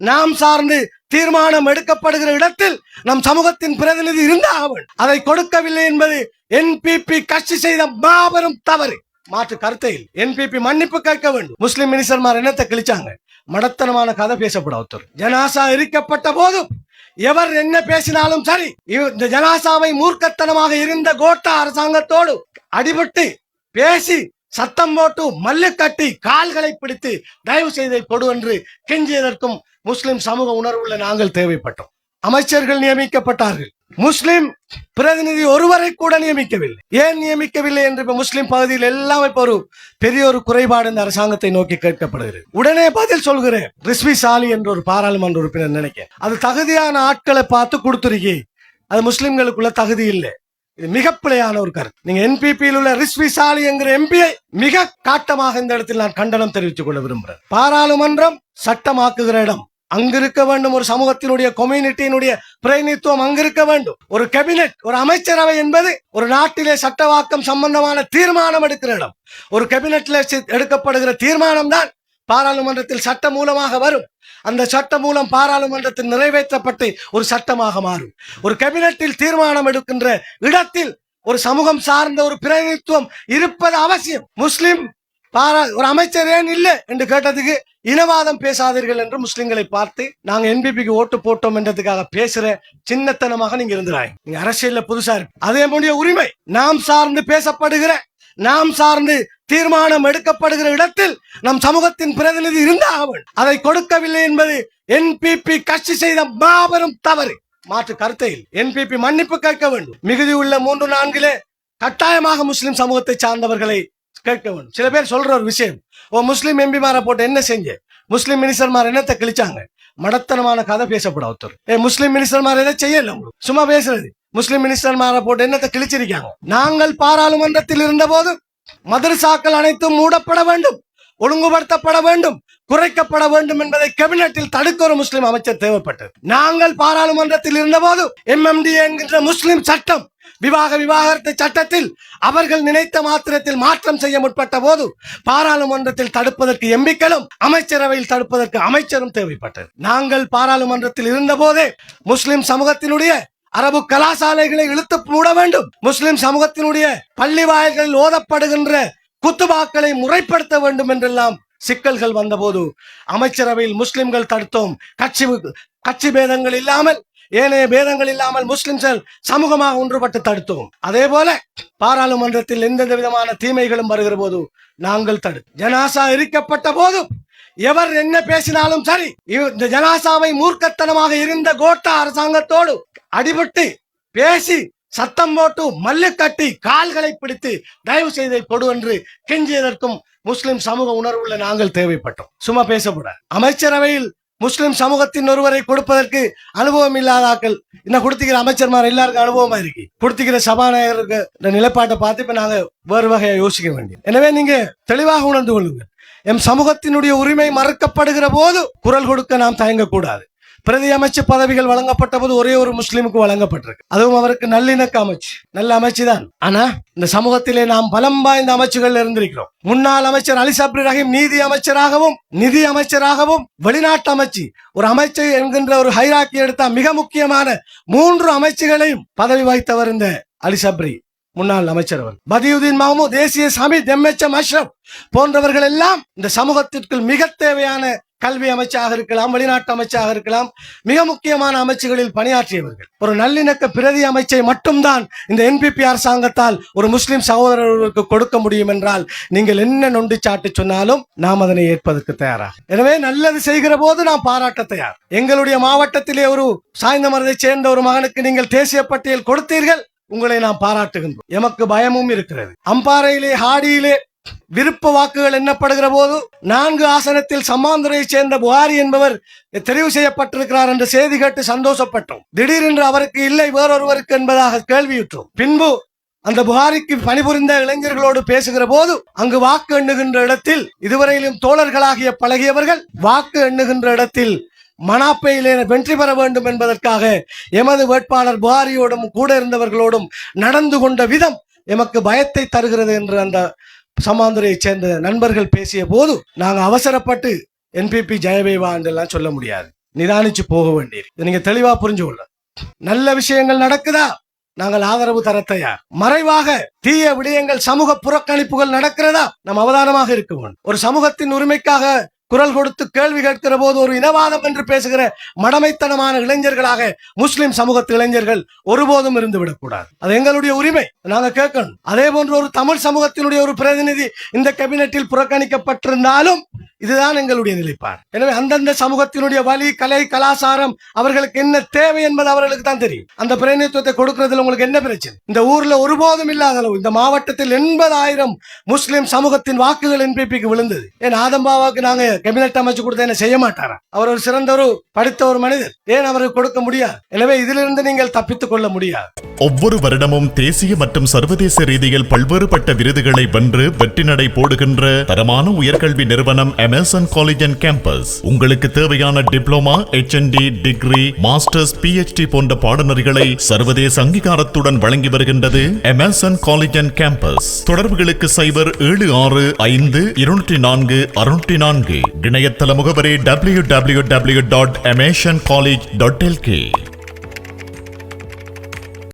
நாம் சார்ந்து தீர்மானம் எடுக்கப்படுகிற இடத்தில் நம் சமூகத்தின் பிரதிநிதி இருந்தாவன் அதை கொடுக்கவில்லை என்பது என்பிபி கட்சி செய்த மாபெரும் தவறு. மாற்று கருத்தையில் என்பிபி மன்னிப்பு கேட்க வேண்டும். முஸ்லிம் மினிஸ்டர்மார் என்னத்தை கிழிச்சாங்க? மடத்தனமான கதை பேசப்பட ஒருத்தர். ஜனாசா இருக்கப்பட்ட போதும் எவர் என்ன பேசினாலும் சரி இந்த ஜனாசாவை மூர்க்கத்தனமாக இருந்த கோட்டா அரசாங்கத்தோடு அடிபட்டு பேசி சத்தம் போட்டு மல்லு கட்டி கால்களை பிடித்து தயவு செய்தை கொடு என்று கெஞ்சியதற்கும் முஸ்லிம் சமூக உணர்வுள்ள நாங்கள் தேவைப்பட்டோம். அமைச்சர்கள் நியமிக்கப்பட்டார்கள். முஸ்லிம் பிரதிநிதி ஒருவரை கூட நியமிக்கவில்லை. ஏன் நியமிக்கவில்லை என்று இப்ப முஸ்லிம் பகுதியில் எல்லாம் இப்ப ஒரு பெரிய ஒரு குறைபாடு இந்த அரசாங்கத்தை நோக்கி கேட்கப்படுகிறது. உடனே பதில் சொல்கிறேன். ரிஸ்வி சாலி என்ற ஒரு பாராளுமன்ற உறுப்பினர் நினைக்கிறேன். அது தகுதியான ஆட்களை பார்த்து கொடுத்துருக்கி. அது முஸ்லிம்களுக்குள்ள தகுதி இல்லை. இது மிக பிழையான ஒரு கருத்து. நீங்க என்பிபியில் உள்ள ரிஸ்வி சாலி என்கிற எம்பியை மிக காட்டமாக இந்த இடத்தில் நான் கண்டனம் தெரிவித்துக் கொள்ள விரும்புகிறேன். பாராளுமன்றம் சட்டமாக்குகிற இடம். அங்கிருக்க வேண்டும் ஒரு சமூகத்தினுடைய கம்யூனிட்டியினுடைய பிரதிநிதித்துவம் அங்கிருக்க வேண்டும். ஒரு கேபினெட் ஒரு அமைச்சரவை என்பது ஒரு நாட்டிலே சட்டவாக்கம் சம்பந்தமான தீர்மானம் எடுக்கிற இடம். ஒரு கேபினெட்ல எடுக்கப்படுகிற தீர்மானம் தான் பாராளுமன்றத்தில் சட்ட மூலமாக வரும். அந்த சட்ட மூலம் பாராளுமன்றத்தில் நிறைவேற்றப்பட்டு ஒரு சட்டமாக மாறும். ஒரு கேபினட்டில் தீர்மானம் எடுக்கின்ற இடத்தில் ஒரு சமூகம் சார்ந்த ஒரு பிரதிநிதித்துவம் இருப்பது அவசியம். முஸ்லிம் பாரா ஒரு அமைச்சர் ஏன் இல்லை என்று கேட்டதுக்கு இனவாதம் பேசாதீர்கள் என்று முஸ்லிம்களை பார்த்து நாங்க என்பிபிக்கு ஓட்டு போட்டோம் என்றதுக்காக பேசுற சின்னத்தனமாக நீங்க இருந்துறாங்க நீங்க அரசியல்ல புதுசா இருக்கு அதே முடிய உரிமை நாம் சார்ந்து பேசப்படுகிற நாம் சார்ந்து தீர்மானம் எடுக்கப்படுகிற இடத்தில் நம் சமூகத்தின் பிரதிநிதி இருந்தாவன் அதை கொடுக்கவில்லை என்பது என்பிபி கட்சி செய்த மாபெரும் தவறு. மாற்று கருத்தையில் என்பிபி மன்னிப்பு கேட்க வேண்டும். மிகுதி உள்ள மூன்று நான்கிலே கட்டாயமாக முஸ்லிம் சமூகத்தை சார்ந்தவர்களை கேட்க வேண்டும். சில பேர் சொல்ற ஒரு விஷயம். ஓ முஸ்லிம் எம்பிமாரை போட்டு என்ன செஞ்சு? முஸ்லிம் மினிஸ்டர்மார் என்னத்தை கிழிச்சாங்க? மடத்தனமான கதை பேசப்பட ஒருத்தர். ஏ முஸ்லிம் மினிஸ்டர்மார் எதை செய்யல சும்மா பேசுறது. முஸ்லிம் மினிஸ்டர்மாரை போட்டு என்னத்தை கிழிச்சிருக்காங்க? நாங்கள் பாராளுமன்றத்தில் இருந்த போது மதரசாக்கள் அனைத்தும் மூடப்பட வேண்டும் ஒழுங்குபடுத்தப்பட வேண்டும் குறைக்கப்பட வேண்டும் என்பதை கேபினட்டில் தடுக்க ஒரு முஸ்லிம் அமைச்சர் தேவைப்பட்டது. நாங்கள் பாராளுமன்றத்தில் இருந்தபோது எம்எம்டி என்கின்ற முஸ்லிம் சட்டம் விவாக விவாகரத்து சட்டத்தில் அவர்கள் நினைத்த மாத்திரத்தில் மாற்றம் செய்ய முற்பட்ட போது பாராளுமன்றத்தில் தடுப்பதற்கு எம்பிக்களும் அமைச்சரவையில் தடுப்பதற்கு அமைச்சரும் தேவைப்பட்டது. நாங்கள் பாராளுமன்றத்தில் இருந்த போதே முஸ்லிம் சமூகத்தினுடைய அரபு கலாசாலைகளை இழுத்து மூட வேண்டும். முஸ்லிம் சமூகத்தினுடைய பள்ளி வாயில்களில் ஓதப்படுகின்ற குத்துபாக்களை முறைப்படுத்த வேண்டும் என்றெல்லாம் சிக்கல்கள் வந்தபோது அமைச்சரவையில் முஸ்லிம்கள் தடுத்தோம். கட்சி கட்சி பேதங்கள் இல்லாமல் ஏனைய பேதங்கள் இல்லாமல் முஸ்லிம்கள் சமூகமாக ஒன்றுபட்டு தடுத்தோம். அதே போல பாராளுமன்றத்தில் எந்தெந்த விதமான தீமைகளும் வருகிற போது நாங்கள் தடு ஜனாசா எரிக்கப்பட்ட போதும் எவர் என்ன பேசினாலும் சரி இந்த ஜனாசாவை மூர்க்கத்தனமாக இருந்த கோட்டா அரசாங்கத்தோடு அடிபட்டு பேசி சத்தம் போட்டு மல்லு கட்டி கால்களை பிடித்து தயவு செய்தை கொடு என்று கெஞ்சியதற்கும் முஸ்லிம் சமூக உணர்வுள்ள நாங்கள் தேவைப்பட்டோம். சும்மா பேசக்கூடாது. அமைச்சரவையில் முஸ்லிம் சமூகத்தின் ஒருவரை கொடுப்பதற்கு அனுபவம் இல்லாதாக்கள் இன்னும் கொடுத்துக்கிற அமைச்சர்மார் எல்லாருக்கும் அனுபவமா இருக்கு. கொடுத்துக்கிற சபாநாயகருக்கு இந்த நிலைப்பாட்டை பார்த்து இப்ப நாங்க வேறு வகையை யோசிக்க வேண்டியது. எனவே நீங்க தெளிவாக உணர்ந்து கொள்ளுங்கள். எம் சமூகத்தினுடைய உரிமை மறுக்கப்படுகிற போது குரல் கொடுக்க நாம் தயங்கக்கூடாது. பிரதி அமைச்சு பதவிகள் வழங்கப்பட்ட போது ஒரே ஒரு முஸ்லிமுக்கு வழங்கப்பட்டிருக்கு. அதுவும் அவருக்கு நல்லிணக்க அமைச்சு. நல்ல அமைச்சு தான் ஆனா இந்த சமூகத்திலே நாம் பலம் வாய்ந்த அமைச்சுகள் இருந்திருக்கிறோம். முன்னாள் அமைச்சர் அலி சப்ரி ரஹீம் நீதி அமைச்சராகவும் நிதி அமைச்சராகவும் வெளிநாட்டு அமைச்சு ஒரு அமைச்சர் என்கின்ற ஒரு ஹைராக்கி எடுத்த மிக முக்கியமான மூன்று அமைச்சுகளையும் பதவி வகித்தவர் இந்த அலி சப்ரி. முன்னாள் அமைச்சர் அவர் பதியுதீன் மஹமூத் தேசிய சாமி தெம்மெச்சம் அஷ்ரப் போன்றவர்கள் எல்லாம் இந்த சமூகத்திற்குள் மிக தேவையான கல்வி அமைச்சாக இருக்கலாம் வெளிநாட்டு அமைச்சாக இருக்கலாம் மிக முக்கியமான அமைச்சுகளில் பணியாற்றியவர்கள். ஒரு நல்லிணக்க பிரதி அமைச்சை மட்டும்தான் இந்த என்பிபி அரசாங்கத்தால் ஒரு முஸ்லிம் சகோதரர்களுக்கு கொடுக்க முடியும் என்றால் நீங்கள் என்ன நொண்டி சாட்டு சொன்னாலும் நாம் அதனை ஏற்பதற்கு தயாராக. எனவே நல்லது செய்கிற போது நாம் பாராட்ட தயார். எங்களுடைய மாவட்டத்திலே ஒரு சாய்ந்த மரத்தை சேர்ந்த ஒரு மகனுக்கு நீங்கள் தேசிய பட்டியல் கொடுத்தீர்கள் உங்களை நாம் பாராட்டுகின்றோம். எமக்கு பயமும் இருக்கிறது. அம்பாறையிலே ஹாடியிலே விருப்ப வாக்குகள் எண்ணப்படுகிற போது நான்கு ஆசனத்தில் சம்மாந்துரையைச் சேர்ந்த புகாரி என்பவர் தெரிவு செய்யப்பட்டிருக்கிறார் என்ற செய்தி கேட்டு சந்தோஷப்பட்டோம். திடீரென்று அவருக்கு இல்லை வேறொருவருக்கு என்பதாக கேள்வியுற்றோம். பின்பு அந்த புகாரிக்கு பணிபுரிந்த இளைஞர்களோடு பேசுகிற போது அங்கு வாக்கு எண்ணுகின்ற இடத்தில் இதுவரையிலும் தோழர்களாகிய பழகியவர்கள் வாக்கு எண்ணுகின்ற இடத்தில் மனாப்பையிலே வெற்றி பெற வேண்டும் என்பதற்காக எமது வேட்பாளர் புகாரியோடும் கூட இருந்தவர்களோடும் நடந்து கொண்ட விதம் எமக்கு பயத்தை தருகிறது என்று அந்த சமாந்துரையைச் சேர்ந்த நண்பர்கள் பேசிய போது நாங்க அவசரப்பட்டு என்பிபி ஜெயவேவா என்றெல்லாம் சொல்ல முடியாது. நிதானிச்சு போக வேண்டியது. இதை நீங்க தெளிவா புரிஞ்சு கொள்ள நல்ல விஷயங்கள் நடக்குதா? நாங்கள் ஆதரவு தர தயார் மறைவாக தீய விடயங்கள் சமூக புறக்கணிப்புகள் நடக்கிறதா? நாம் அவதானமாக இருக்க வேண்டும். ஒரு சமூகத்தின் உரிமைக்காக குரல் கொடுத்து கேள்வி கேட்கிற போது ஒரு இனவாதம் என்று பேசுகிற மடமைத்தனமான இளைஞர்களாக முஸ்லிம் சமூகத்து இளைஞர்கள் ஒருபோதும் இருந்து விடக்கூடாது. அது எங்களுடைய உரிமை. நாங்க கேட்கணும். அதே போன்று ஒரு தமிழ் சமூகத்தினுடைய ஒரு பிரதிநிதி இந்த கேபினெட்டில் புறக்கணிக்கப்பட்டிருந்தாலும் இதுதான் எங்களுடைய நிலைப்பாடு. எனவே அந்தந்த சமூகத்தினுடைய வழி கலை கலாச்சாரம் அவர்களுக்கு என்ன தேவை என்பது அவர்களுக்கு தான் தெரியும். அந்த பிரதிநிதித்துவத்தை கொடுக்கறதுல உங்களுக்கு என்ன பிரச்சனை? இந்த ஊர்ல ஒருபோதும் இல்லாத அளவு இந்த மாவட்டத்தில் எண்பதாயிரம் முஸ்லிம் சமூகத்தின் வாக்குகள் என்பிபிக்கு விழுந்தது. ஏன் ஆதம்பாவாக்கு நாங்க கேபினட் அமைச்சு கொடுத்த என்ன செய்ய மாட்டாரா? அவர் ஒரு சிறந்த ஒரு படித்த ஒரு மனிதர். ஏன் அவருக்கு கொடுக்க முடியாது? எனவே இதிலிருந்து நீங்கள் தப்பித்துக் கொள்ள முடியாது. ஒவ்வொரு வருடமும் தேசிய மற்றும் சர்வதேச ரீதியில் பல்வேறுபட்ட விருதுகளை வென்று வெற்றி நடை போடுகின்ற தரமான உயர்கல்வி நிறுவனம் அமேசன் காலேஜ் அண்ட் கேம்பஸ் உங்களுக்கு தேவையான diploma HND degree masters PhD போன்ற பாடநெறிகளை சர்வதேச அங்கீகாரத்துடன் வழங்கி வருகின்றது அமேசன் காலேஜ் அண்ட் கேம்பஸ் தொடர்புகளுக்கு சைபர் ஏழு ஆறு ஐந்து இருநூற்றி நான்கு அறுநூற்றி நான்கு. இணையதள முகவரி W W W dot Amazon college dot LK